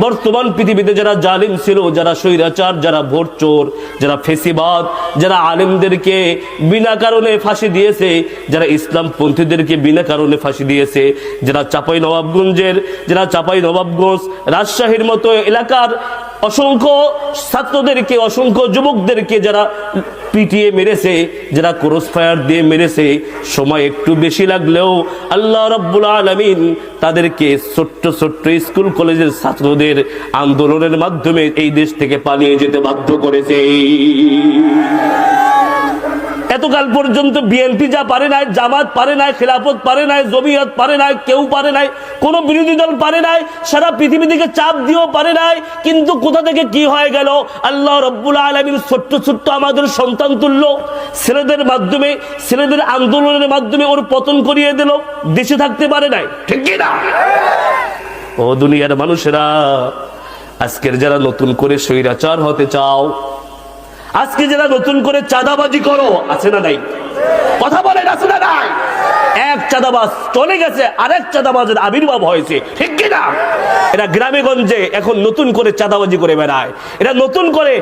বর্তমান পৃথিবীতে যারা জালিম ছিল, যারা স্বৈরাচার, যারা ভোট চোর, যারা ফেসিবাদ, যারা আলেমদেরকে বিনা কারণে ফাঁসি দিয়েছে, যারা ইসলাম পন্থীদেরকে বিনা কারণে ফাঁসি দিয়েছে, যারা চাপাই নবাবগঞ্জের যারা চাপাই নবাবগঞ্জ রাজশাহীর মতো এলাকার অসংখ্য ছাত্রদেরকে, অসংখ্য যুবকদেরকে, যারা পিটিয়ে মেরেছে, যারা ক্রস ফায়ার দিয়ে মেরেছে, সময় একটু বেশি লাগলেও আল্লাহ রব্বুল আলমিন তাদেরকে ছোট্ট ছোট্ট স্কুল কলেজের ছাত্রদের আন্দোলনের মাধ্যমে এই দেশ থেকে পালিয়ে যেতে বাধ্য করেছে। এতকাল পর্যন্ত বিএনপি যা পারে নাই, জামাত পারে নাই, খেলাফত পারে নাই, জমিয়ত পারে নাই, কেউ পারে নাই, কোন বিরোধী দল পারে নাই, সারা পৃথিবী থেকে চাপ দিয়েও পারে নাই, কিন্তু কোথা থেকে কি হয়ে গেল? আল্লাহ রব্বুল আলমীর ছোট্ট ছোট্ট আমাদের সন্তান তুল্য ছেলেদের মাধ্যমে, ছেলেদের আন্দোলনের মাধ্যমে ওর পতন করিয়ে দিল, দেশে থাকতে পারে নাই। ঠিক না? ও দুনিয়ার মানুষেরা, আজকের যারা নতুন করে স্বৈরাচার হতে চাও আজকে যারা নতুন করে চাঁদাবাজি করো, আছে না নাই? কথা বলেন, আছে না নাই? এক চাঁদাবাজ চলে গেছে, আরেক চাঁদাবাজের আবির্ভাব হয়েছে, ঠিক কিনা? এরা গ্রামে গঞ্জে এখন নতুন করে চাঁদাবাজি করে বেড়ায়। এরা নতুন করে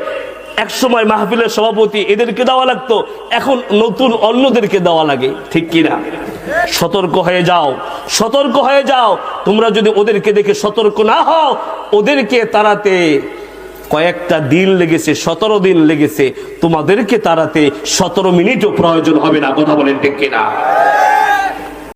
এক সময় মাহফিলের সভাপতি এদেরকে দেওয়া লাগতো, এখন নতুন অন্যদেরকে দেওয়া লাগে, ঠিক কিনা? সতর্ক হয়ে যাও, সতর্ক হয়ে যাও। তোমরা যদি ওদেরকে দেখে সতর্ক না হও, ওদেরকে তাড়াতে কয়েকটা দিন লেগেছে, সতেরো দিন লেগেছে। তোমাদেরকে তারাতে সতেরো মিনিটও প্রয়োজন হবে না, কথা বলেন ঠিক কিনা?